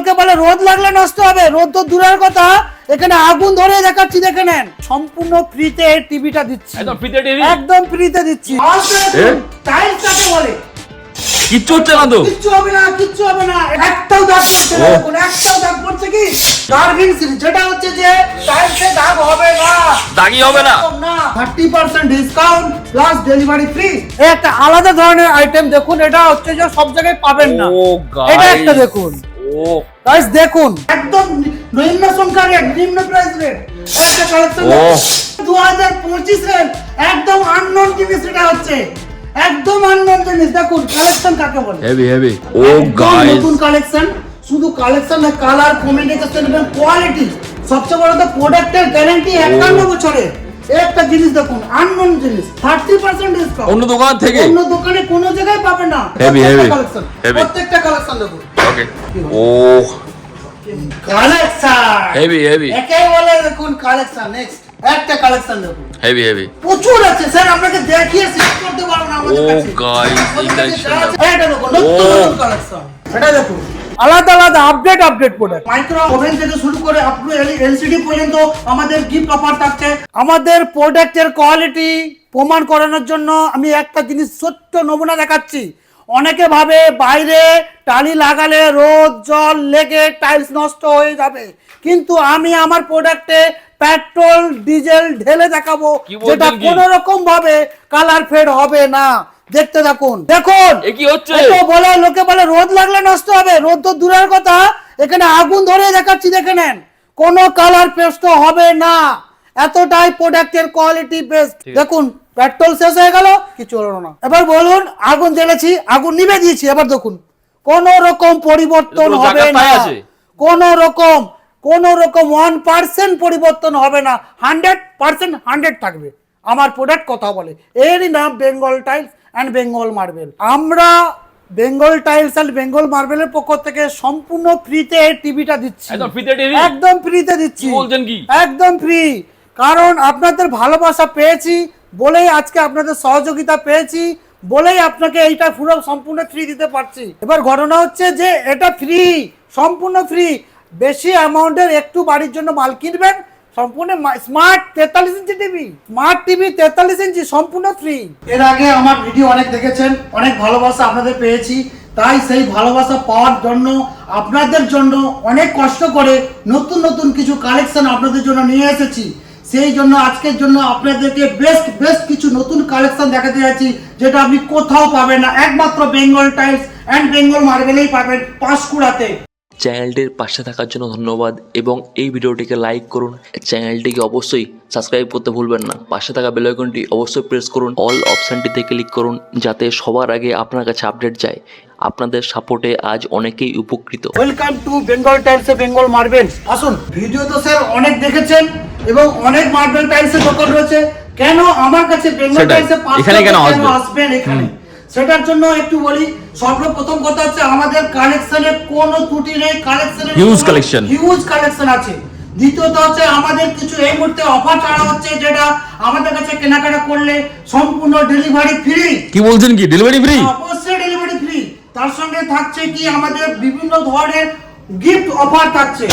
লোকে বলে রোদ লাগলে নষ্ট হবে। রোদ তো দূরের কথা। এখানে আগুন ধরে দেখাচ্ছি দেখে নেন। সম্পূর্ণ ফ্রিতে ফ্রিটা দিচ্ছি। একদম ফ্রিতে টিভি? একদম ফ্রিতে দিচ্ছি। এ? টাইলস কাকে বলে। কিচ্ছু হচ্ছে না তো? কিচ্ছু হবে না কিচ্ছু হবে না। একটাও দাগ পড়ছে না। দেখুন একটাও দাগ পড়ছে কি? সিরিজ যেটা হচ্ছে যে টাইলসে দাগ হবে না। দাগই হবে না। Thirty percent discount plus delivery free একটা আলাদা ধরনের আইটেম দেখুন এটা হচ্ছে যে সব জায়গায় পাবেন না। এটা একটা দেখুন। ও গাইস দেখুন। একদম নিম্ন সংখ্যা রেট নিম্ন প্রাইস রেট একটা কালেকশন ও। দু হাজার পঁচিশের একদম আননোন জিনিস এটা হচ্ছে। একদম আননোন জিনিস। দেখুন কালেকশন কাকে বলে? হেভি হেভি ও গাইস নতুন কালেকশন শুধু কালেকশন না কালার কমিউনিকেশন এবং কোয়ালিটি সবচেয়ে বড় তো প্রোডাক্টের গ্যারান্টি একান্ন বছরে। একটা জিনিস দেখুন আননোন জিনিস। থার্টি পার্সেন্ট ডিসকাউন্ট অন্য দোকান থেকে? অন্য দোকানে কোনো জায়গায় পাবে না। Heavy, কালেকশন প্রত্যেকটা কালেকশন দেখুন। ওকে ও কালেকশন হেভি হেভি একে বলে দেখুন কালেকশন নেক্সট একটা কালেকশন দেখুন। হেভি হেভি প্রচুর আছে স্যার আপনাকে দেখিয়ে শেষ করতে পারব না আমাদের ও কাছে। গাইস ইন্টারন্যাশনাল আছে, এটা দেখুন নতুন নতুন কালেকশন এটা দেখুন। আলাদা আলাদা update update product micro oven থেকে শুরু করে আপ টু এলসিডি পর্যন্ত আমাদের গিফট অফার থাকছে। আমাদের প্রোডাক্টের কোয়ালিটি প্রমাণ করানোর জন্য আমি একটা জিনিস ছোট্ট নমুনা দেখাচ্ছি। অনেকে ভাবে বাইরে টালি লাগালে রোদ জল লেগে টাইলস নষ্ট হয়ে যাবে। কিন্তু আমি আমার প্রোডাক্টে পেট্রোল ডিজেল ঢেলে দেখাবো যেটা? কোনো রকম ভাবে কালার ফেড হবে না। দেখতে থাকুন। দেখুন কি হচ্ছে? বলে লোকে বলে রোদ লাগলে নষ্ট হবে। রোদ তো দূরের কথা। এখানে আগুন ধরে দেখাচ্ছি দেখে নেন। কোনো কালার পেস্ট হবে না। এতটাই প্রোডাক্টের কোয়ালিটি বেস্ট। দেখুন পেট্রোল শেষ হয়ে গেল কিছু হলো না। এবার বলুন আগুন জ্বেলেছি আগুন নিভে দিয়েছি এবার দেখুন। কোন রকম পরিবর্তন হবে না। কোন রকম কোন রকম ওয়ান পার্সেন্ট পরিবর্তন হবে না। হান্ড্রেড পার্সেন্ট হান্ড্রেড থাকবে। আমার প্রোডাক্ট কথা বলে। এরই নাম Bengal tiles and Bengal marble আমরা বেঙ্গল টাইলস অ্যান্ড বেঙ্গল মার্বেলের পক্ষ থেকে সম্পূর্ণ ফ্রিতে টিভিটা দিচ্ছি। একদম ফ্রিতে দিচ্ছি। বলছেন একদম ফ্রি কারণ আপনাদের ভালোবাসা পেয়েছি। বলেই আজকে আপনাদের সহযোগিতা পেয়েছি, বলেই আপনাকে এইটা পুরো সম্পূর্ণ ফ্রি দিতে পারছি। এবার ঘটনা হচ্ছে যে এটা ফ্রি সম্পূর্ণ ফ্রি বেশি অ্যামাউন্টের একটু বাড়ির জন্য মাল কিনবেন, সম্পূর্ণ স্মার্ট তেতাল্লিশ ইঞ্চি টিভি স্মার্ট টিভি তেতাল্লিশ ইঞ্চি, সম্পূর্ণ ফ্রি এর আগে আমার ভিডিও অনেক দেখেছেন, অনেক ভালোবাসা আপনাদের পেয়েছি। তাই সেই ভালোবাসা পাওয়ার জন্য, আপনাদের জন্য অনেক কষ্ট করে নতুন নতুন কিছু কালেকশন আপনাদের জন্য নিয়ে এসেছি। সেই জন্য আজকের জন্য আপনাদেরকে বেস্ট বেস্ট কিছু নতুন কালেকশন দেখাতে যাচ্ছি, যেটা আপনি কোথাও পাবেন না। একমাত্র বেঙ্গল টাইলস অ্যান্ড বেঙ্গল মার্বেলেই পাবেন পাঁশকুড়াতে। চ্যানেলটির পাশে থাকার জন্য ধন্যবাদ এবং এই ভিডিওটিকে লাইক করুন। চ্যানেলটিকে অবশ্যই সাবস্ক্রাইব করতে ভুলবেন না। পাশে থাকা বেল আইকনটি অবশ্যই প্রেস করুন। অল অপশানটিতে ক্লিক করুন যাতে সবার আগে আপনার কাছে আপডেট যায়। আপনাদের সাপোর্টে আজ অনেকেই উপকৃত। ওয়েলকাম টু বেঙ্গল টাইলসে বেঙ্গল মার্বেল। আসুন ভিডিও তো স্যার অনেক দেখেছেন এবং অনেক মার্বেল টাইলসের দোকান রয়েছে। কেন আমার কাছে বেঙ্গল। টাইলসে এখানে কেন? আসবেন এখানে? সেটার জন্য একটু বলি সর্বপ্রথম কথা হচ্ছে আমাদের কালেকশনে কোনো ত্রুটি নেই কালেকশনে হিউজ কালেকশন হিউজ কালেকশন আছে। দ্বিতীয়ত হচ্ছে আমাদের কিছু এই মুহূর্তে অফার ছাড়া হচ্ছে যেটা আমাদের কাছে কেনাকাটা করলে সম্পূর্ণ ডেলিভারি ফ্রি কি বলছেন কি? ডেলিভারি ফ্রি অবশ্যই ডেলিভারি ফ্রি তার সঙ্গে থাকছে কি আমাদের বিভিন্ন ধরনের গিফট অফার থাকছে।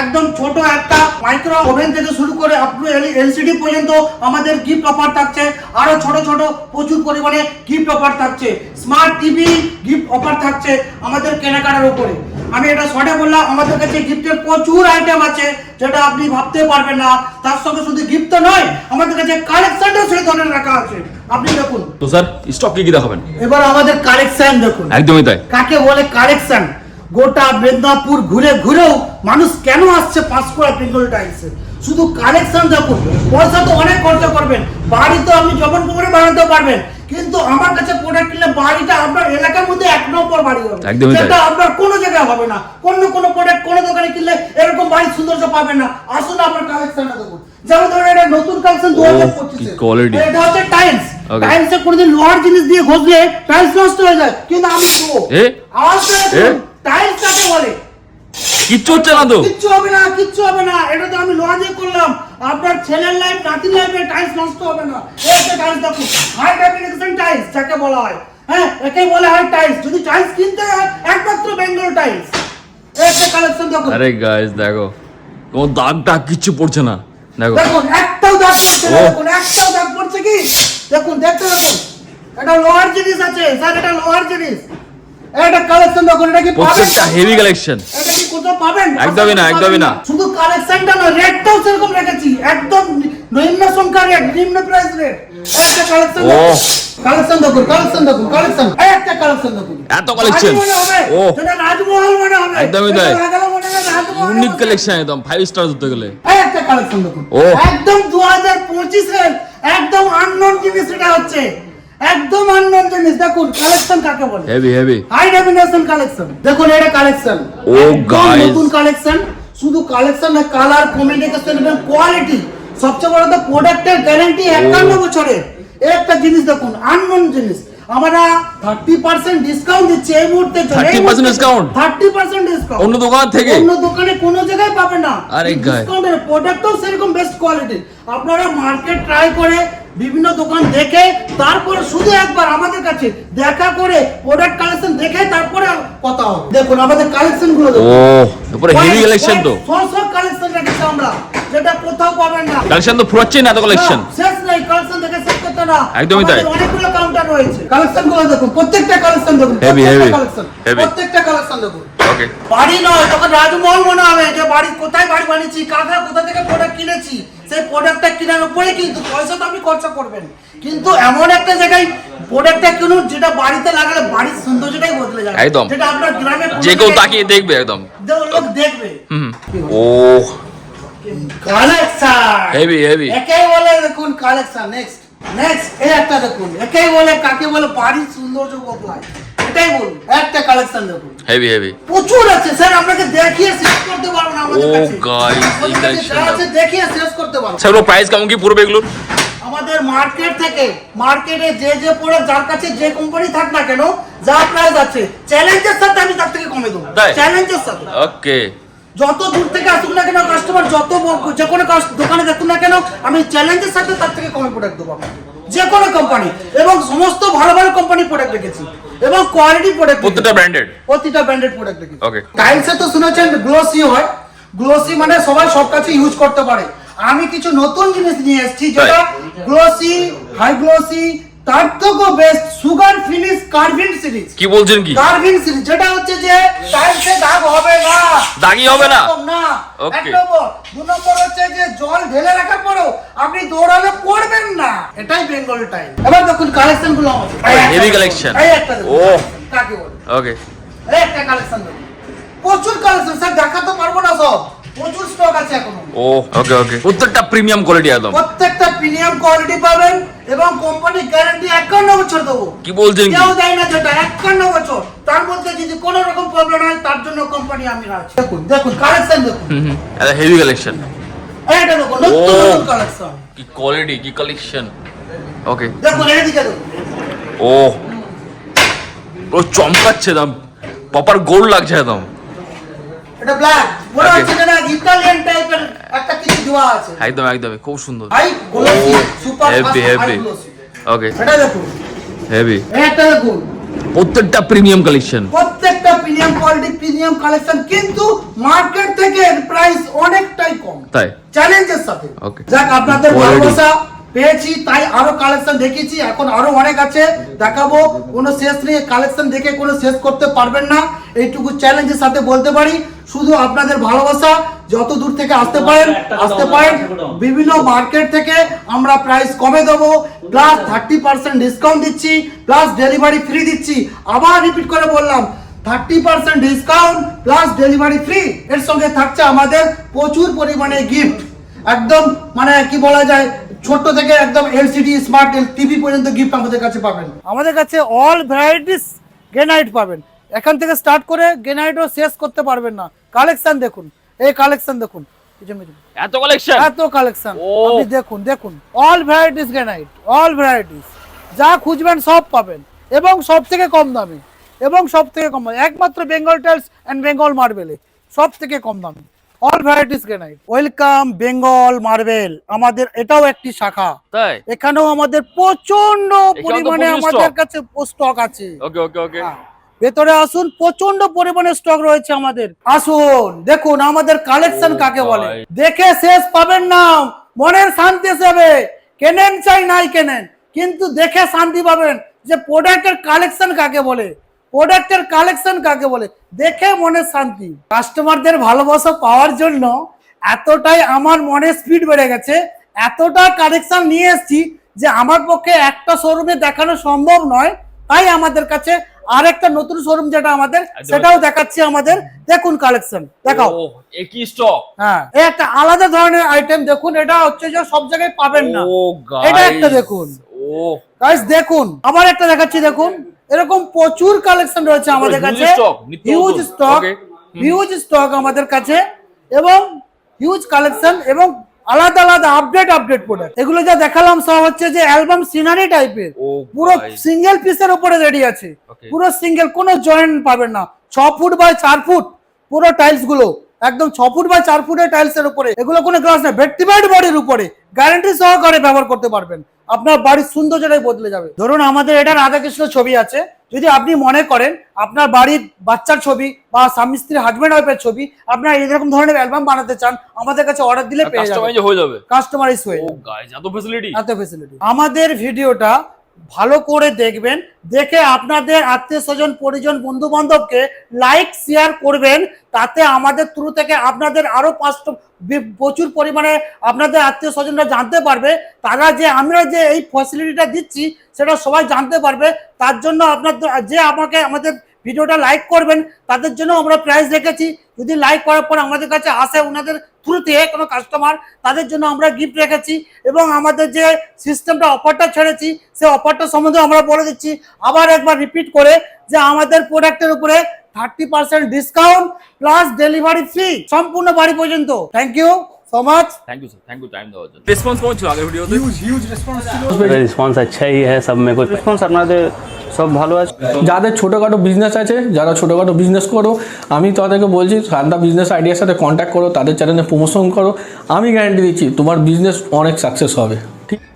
একদম ছোট একটা মাইক্রো ওভেন থেকে শুরু করে আপ টু এলসিডি পর্যন্ত আমাদের গিফট অফার থাকছে। আরও ছোট ছোট প্রচুর পরিমাণে গিফট অফার থাকছে। স্মার্ট টিভি গিফট অফার থাকছে আমাদের কেনাকাটার উপরে। আমি এটা শর্টে বললাম আমাদের কাছে গিফটের প্রচুর আইটেম আছে যেটা আপনি ভাবতে পারবেন না। তার সঙ্গে শুধু গিফট তো নয় আমাদের কাছে কালেকশনটাও সেই ধরনের রাখা আছে। আপনি দেখুন। তো স্যার স্টক কি কি দেখাবেন? এবার আমাদের কালেকশন দেখুন। একদমই তাই। কাকে বলে কালেকশন গোটা মেদিনীপুর ঘুরে ঘুরেও মানুষ কেন আসছে পাঁশকুড়া বেঙ্গল টাইলসে শুধু কালেকশন দেখুন। পয়সা তো অনেক খরচা করবেন। বাড়ি তো আপনি জবন করে বানাতে পারবেন। কিন্তু আমার কাছে প্রোডাক্ট কিনলে বাড়িটা আপনার এলাকার মধ্যে এক নম্বর বাড়ি হবে। যেটা আপনার কোনো জায়গায় হবে না। কোন কোনো প্রোডাক্ট কোনো দোকানে কিনলে এরকম বাড়ির সৌন্দর্য পাবেন না। আসুন আমার কালেকশনটা দেখুন। যেমন ধরুন এটা নতুন কালেকশন দু হাজার পঁচিশে। এটা হচ্ছে টাইলস Okay. টাইলসে কোনোদিন লোহার জিনিস দিয়ে ঘষলে টাইলস নষ্ট হয়ে যায়। কিন্তু আমি এ? টাইলস কাকে বলে? কিচ্ছু হচ্ছে না তো। কিচ্ছু হবে না কিচ্ছু হবে না। এটা তো আমি লোহা দিয়ে করলাম। আপনার ছেলের লাইফ নাতির লাইফে টাইলস নষ্ট হবে না। এই একটা টাইলস দেখুন হাই ডেফিনেশন টাইলস যাকে বলা হয়। হ্যাঁ একে বলা হয় টাইলস যদি টাইলস কিনতে হয় একমাত্র বেঙ্গল টাইলস একটা কালেকশন দেখুন। আরে গাইস দেখো। কোনো দাগ টাগ কিচ্ছু পড়ছে না। দেখো। দেখুন একটাও দাগ পড়ছে না। দেখুন একটাও দাগ পড়ছে কি? দেখুন দেখতে দেখুন। এটা লোহার জিনিস আছে। স্যার এটা লোহার জিনিস এটা কালেকশন দেখুন এটা কি পাবেন প্রত্যেকটা হেভি কালেকশন এটা কি কোথাও পাবেন? একদমই না, একদমই না। শুধু কালেকশনটা না রেটটাও সেরকম রেখেছি। একদম নিম্ন সংখ্যা রেট নিম্ন প্রাইস রেট একটা কালেকশন ও। কালেকশন দেখুন কালেকশন দেখুন কালেকশন একটা কালেকশন দেখুন। এত হবে, ও। যেটা রাজমহল মনে হবে। একদমই তাই। ইউনিক কালেকশন একদম ফাইভ স্টার ধরতে গেলে। একটা কালেকশন দেখুন। ও। একদম দু হাজার পঁচিশের একদম আননোন জিনিস এটা হচ্ছে। একদম আননোন জিনিস। দেখুন কালেকশন কাকে বলে? Heavy heavy high definition collection দেখুন এটা কালেকশন ও, guys. নতুন কালেকশন শুধু কালেকশন না কালার কমিউনিকেশন এবং কোয়ালিটি সবচেয়ে বড় তো প্রোডাক্টের গ্যারান্টি একান্ন বছরের একটা জিনিস দেখুন আননোন জিনিস। আমরা থার্টি পার্সেন্ট ডিসকাউন্ট দিচ্ছি এই মুহূর্তে 30% discount? থার্টি পার্সেন্ট ডিসকাউন্ট অন্য দোকান থেকে? অন্য দোকানে কোনো জায়গায় পাবে না। আরে গায়ে। ডিসকাউন্টের প্রোডাক্টও সেরকম বেস্ট কোয়ালিটি আপনারা মার্কেট ট্রাই করে বিভিন্ন দোকান দেখে তারপরে শুধু একবার আমাদের কাছে দেখা করে প্রোডাক্ট কালেকশন দেখে তারপরে কথা হবে। দেখুন আমাদের কালেকশনগুলো হেভি কালেকশন তো। কালেকশন রেখেছি আমরা যেটা কোথাও পাবেন না। কালেকশন তো ফুরাচ্ছে না এত কালেকশন শেষ নেই কালেকশন দেখে শেষ করতে না। একদমই তাই। অনেকগুলো কাউন্টার রয়েছে। কালেকশনগুলো দেখুন প্রত্যেকটা কালেকশন দেখুন heavy, কালেকশন প্রত্যেকটা কালেকশন দেখুন। ওকে বাড়ি নয় তখন রাজমহল মনে হবে যে বাড়ি কোথায় বাড়ি বানিয়েছি কাকা কোথা থেকে প্রোডাক্ট কিনেছি। সেই প্রোডাক্টটা কেনার উপরে কিন্তু পয়সা তো আপনি খরচা করবেন। কিন্তু এমন একটা জায়গায় প্রোডাক্টটা কিনুন যেটা বাড়িতে লাগালে বাড়ির সৌন্দর্যটাই বদলে যাবে। একদম। যেটা আপনার গ্রামে যে কেউ তাকিয়ে দেখবে একদম। লোক দেখবে। ও কালেকশন হেভি হেভি একেই বলে দেখুন কালেকশন নেক্সট নেক্সট এই একটা দেখুন। একেই বলে কাকে বলে বাড়ির সৌন্দর্য বদলায়। এটাই বলুন একটা কালেকশন দেখুন। হেভি হেভি প্রচুর আছে স্যার আপনাকে দেখিয়ে শেষ করতে পারব না আমাদের ও কাছে। এই যা টা- আছে দেখিয়ে শেষ করতে পারব। না। সেগুলো প্রাইস কেমন কি পড়বে এগুলোর আমাদের মার্কেট থেকে মার্কেটে যে যে যার কাছে যে কোম্পানি থাক না কেন যা প্রাইস আছে চ্যালেঞ্জের সাথে আমি তার থেকে কমে দেবো। চ্যালেঞ্জের সাথে। ওকে যত দূর থেকে আসুক না কেন কাস্টমার যত যে কোনো দোকানে দেখুন না কেন আমি চ্যালেঞ্জের সাথে তার থেকে কমে প্রোডাক্ট দেবো আপনাকে। যে কোনো কোম্পানি এবং সমস্ত ভালো ভালো কোম্পানি প্রোডাক্ট রেখেছি এবং কোয়ালিটি প্রোডাক্ট প্রতিটা ব্র্যান্ডেড প্রতিটা ব্র্যান্ডেড প্রোডাক্ট রেখেছি ওকে টাইলসে তো শুনেছেন গ্লোসি হয়। গ্লোসি মানে সবাই সব কাছে ইউজ করতে পারে। আমি কিছু নতুন জিনিস নিয়ে এসেছি যেটা গ্লোসি হাই গ্লোসি তার থেকেও বেস্ট সুগার ফিনিশ কার্ভিন সিরিজ কি বলছেন কি? কার্ভিং সিরিজ যেটা হচ্ছে যে টাইলসে দাগ হবে না। দাগই হবে না? না. এক নম্বর। দু নম্বর হচ্ছে যে জল ঢেলে রাখার পরও আপনি দৌড়ালে পড়বেন না। এটাই বেঙ্গল টাইল এবার দেখুন কালেকশনগুলো আমাদের। দেখুন, collection. এই একটা ও। কাকে বলে? ওকে এই একটা কালেকশন প্রচুর কালেকশন স্যার দেখাতে পারব না সব। প্রচুর স্টক আছে এখনও। ও ওকে ওকে প্রত্যেকটা প্রিমিয়াম কোয়ালিটি একদম। প্রত্যেকটা প্রিমিয়াম কোয়ালিটি পাবেন। এবং কোম্পানি গ্যারান্টি একান্ন বছর দেবো। কি বলছেন কি? কেউ দেয় না যেটা একান্ন বছর। তার মধ্যে যদি কোনো রকম প্রবলেম হয় তার জন্য কোম্পানি আমি আছি দেখুন দেখুন কালেকশন দেখুন। এটা হেভি কালেকশন দেখুন নতুন নতুন কালেকশন কি কোয়ালিটি কি কালেকশন ওকে দেখুন এইদিকে দেখুন। ও ও চমকাচ্ছে একদম। প্রপার গোল্ড লাগছে একদম। এটা ব্ল্যাক মনে. হচ্ছে যেন ইতালিয়ান টাইপের দেওয়া আছে। একদম একদম খুব সুন্দর। ভাই glossy super heavy heavy okay এটা দেখুন। হেভি এটা দেখুন। প্রত্যেকটা প্রিমিয়াম কালেকশন প্রত্যেকটা প্রিমিয়াম কোয়ালিটি প্রিমিয়াম কালেকশন কিন্তু মার্কেট থেকে প্রাইস অনেকটাই কম। তাই? চ্যালেঞ্জের সাথে ওকে যাক আপনাদের ভালোবাসা পেয়েছি তাই আরও কালেকশন দেখেছি এখন আরও অনেক আছে দেখাবো। কোনো শেষ নেই কালেকশন দেখে কোনো শেষ করতে পারবেন না। এইটুকু চ্যালেঞ্জের সাথে বলতে পারি শুধু আপনাদের ভালোবাসা যত দূর থেকে আসতে পারেন আসতে পারেন বিভিন্ন মার্কেট থেকে আমরা প্রাইস কমে দেবো প্লাস থার্টি পার্সেন্ট ডিসকাউন্ট দিচ্ছি প্লাস ডেলিভারি ফ্রি দিচ্ছি। আবার রিপিট করে বললাম thirty percent discount plus delivery free এর সঙ্গে থাকছে আমাদের প্রচুর পরিমাণে গিফট একদম মানে কি বলা যায় ছোট থেকে একদম এলসিডি স্মার্ট টিভি পর্যন্ত গিফট আমাদের কাছে পাবেন। আমাদের কাছে অল ভ্যারাইটিস গ্রেনাইট পাবেন। এখান থেকে স্টার্ট করে গ্রেনাইটও শেষ করতে পারবেন না। কালেকশন দেখুন। এই কালেকশন দেখুন। এত কালেকশন এত কালেকশন আপনি দেখুন দেখুন। All varieties granite all varieties যা খুঁজবেন সব পাবেন। এবং সব থেকে কম দামে। এবং সব থেকে কম দামে। একমাত্র বেঙ্গল টাইলস অ্যান্ড বেঙ্গল মার্বেলে সব থেকে কম দামে। All varieties granite welcome Bengal marble আমাদের এটাও একটি শাখা। তাই? এখানেও আমাদের প্রচণ্ড পরিমাণে আমাদের কাছে স্টক আছে। ওকে ওকে ওকে ভেতরে আসুন প্রচণ্ড পরিমাণে স্টক রয়েছে আমাদের। আসুন দেখুন আমাদের কালেকশন কাকে বলে। দেখে শেষ পাবেন না। মনের শান্তি হিসেবে। কেনেন চাই নাই কেনেন। কিন্তু দেখে শান্তি পাবেন যে প্রোডাক্টের কালেকশন কাকে বলে। প্রোডাক্টের কালেকশন কাকে বলে? দেখে মনের শান্তি। কাস্টমারদের ভালোবাসা পাওয়ার জন্য এতটাই আমার মনে স্পিড বেড়ে গেছে এতটা কালেকশন নিয়ে এসেছি যে আমার পক্ষে একটা শোরুমে দেখানো সম্ভব নয়। তাই আমাদের কাছে আরেকটা নতুন শোরুম যেটা আমাদের সেটাও দেখাচ্ছি আমাদের। দেখুন কালেকশন দেখাও। একই স্টক হ্যাঁ এই একটা আলাদা ধরনের আইটেম দেখুন এটা হচ্ছে যে সব জায়গায় পাবেন না। এটা একটা দেখুন। ও। গাইস দেখুন আবার একটা দেখাচ্ছি দেখুন। এরকম প্রচুর কালেকশন রয়েছে আমাদের কাছে। Huge stock. হিউজ স্টক আমাদের কাছে এবং হিউজ কালেকশন এবং আলাদা আলাদা আপডেট আপডেট প্রোডাক্ট এগুলো যা দেখালাম সব হচ্ছে যে অ্যালবাম সিনারি টাইপের পুরো সিঙ্গেল পিসের উপরে রেডি আছে। পুরো সিঙ্গেল কোনো জয়েন্ট পাবেন না। ছ ফুট বাই চার ফুট পুরো টাইলসগুলো। একদম ছ ফুট বাই চার ফুটের টাইলস এর উপরে। এগুলো কোনো গ্লাস না ভেট্টিবাইড বডির উপরে। গ্যারান্টি সহকারে ব্যবহার করতে পারবেন। আপনার বাড়ির সৌন্দর্যটাই বদলে যাবে। ধরুন আমাদের এটা রাধাকৃষ্ণ ছবি আছে। যদি আপনি মনে করেন আপনার বাড়ির বাচ্চার ছবি বা স্বামী স্ত্রী হাজব্যান্ড ওয়াইফের ছবি আপনার এরকম ধরনের অ্যালবাম বানাতে চান আমাদের কাছে অর্ডার দিলে পেয়ে যাবেন। কাস্টমাইজ হয়ে যাবে। কাস্টমাইজ হয়ে যাবে। এত ফ্যাসিলিটি এত ফেসিলিটি আমাদের ভিডিওটা ভালো করে দেখবেন, দেখে আপনাদের আত্মীয় স্বজন, পরিজন বন্ধু বান্ধবকে লাইক শেয়ার করবেন, তাতে আমাদের থ্রু থেকে আপনাদের আরও পাঁচটা প্রচুর পরিমাণে আপনাদের আত্মীয় স্বজনরা জানতে পারবে। তারা যে, আমরা যে এই ফ্যাসিলিটিটা দিচ্ছি, সেটা সবাই জানতে পারবে। তার জন্য আপনার যে আমাকে আমাদের ভিডিওটা লাইক করবেন, তাদের জন্য আমরা প্রাইস রেখেছি। যদি লাইক করার পর আমাদের কাছে আসে ওনাদের থ্রুতে কোনো কাস্টমার তাদের জন্য আমরা গিফট রেখেছি এবং আমাদের যে সিস্টেমটা অফারটা ছেড়েছি, সে অফারটা সম্বন্ধে আমরা বলে দিচ্ছি। আবার একবার রিপিট করে যে আমাদের প্রোডাক্টের উপরে thirty percent discount plus delivery free সম্পূর্ণ বাড়ি পর্যন্ত। Thank you so much thank you sir thank you time দেওয়ার জন্য। রেসপন্স কেমন ছিল আগের ভিডিওতে রেসপন্স আচ্ছাই হ্যাঁ সব মে কো রেসপন্স আপনাদের সব ভালো আছে। যাদের ছোটোখাটো বিজনেস আছে যারা ছোটোখাটো বিজনেস করো আমি তাদেরকে বলছি সান্দা বিজনেস আইডিয়ার সাথে কন্ট্যাক্ট করো তাদের চ্যানেলে প্রমোশন করো। আমি গ্যারান্টি দিচ্ছি তোমার বিজনেস অনেক সাকসেস হবে।